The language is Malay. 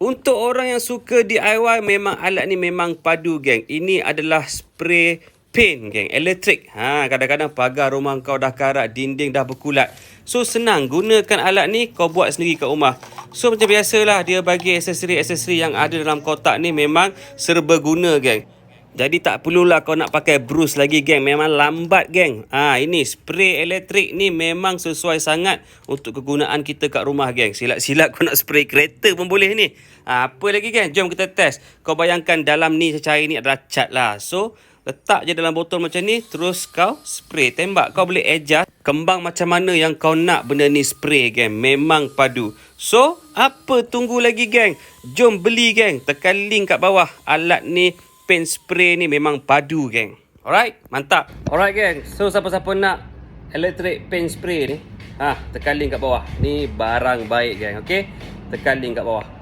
Untuk orang yang suka DIY memang alat ni memang padu geng. Ini adalah spray paint geng, elektrik. Ha, kadang-kadang pagar rumah kau dah karat, dinding dah berkulat. So senang gunakan alat ni kau buat sendiri kat rumah. So macam biasalah dia bagi aksesori-aksesori yang ada dalam kotak ni memang serba guna geng. Jadi tak perlulah kau nak pakai brush lagi geng. Memang lambat geng. Ha, ini spray elektrik ni memang sesuai sangat untuk kegunaan kita kat rumah geng. Silap-silap kau nak spray kereta pun boleh ni. Ha, apa lagi geng? Jom kita test. Kau bayangkan dalam ni secair ni adalah cat lah. So letak je dalam botol macam ni. Terus kau spray. Tembak. Kau boleh adjust kembang macam mana yang kau nak benda ni spray geng. Memang padu. So apa tunggu lagi geng? Jom beli geng. Tekan link kat bawah. Alat ni paint spray ni memang padu geng. Alright, mantap. Alright geng. So siapa-siapa nak electric paint spray ni, ha, tekan link kat bawah. Ni barang baik geng, okey? Tekan link kat bawah.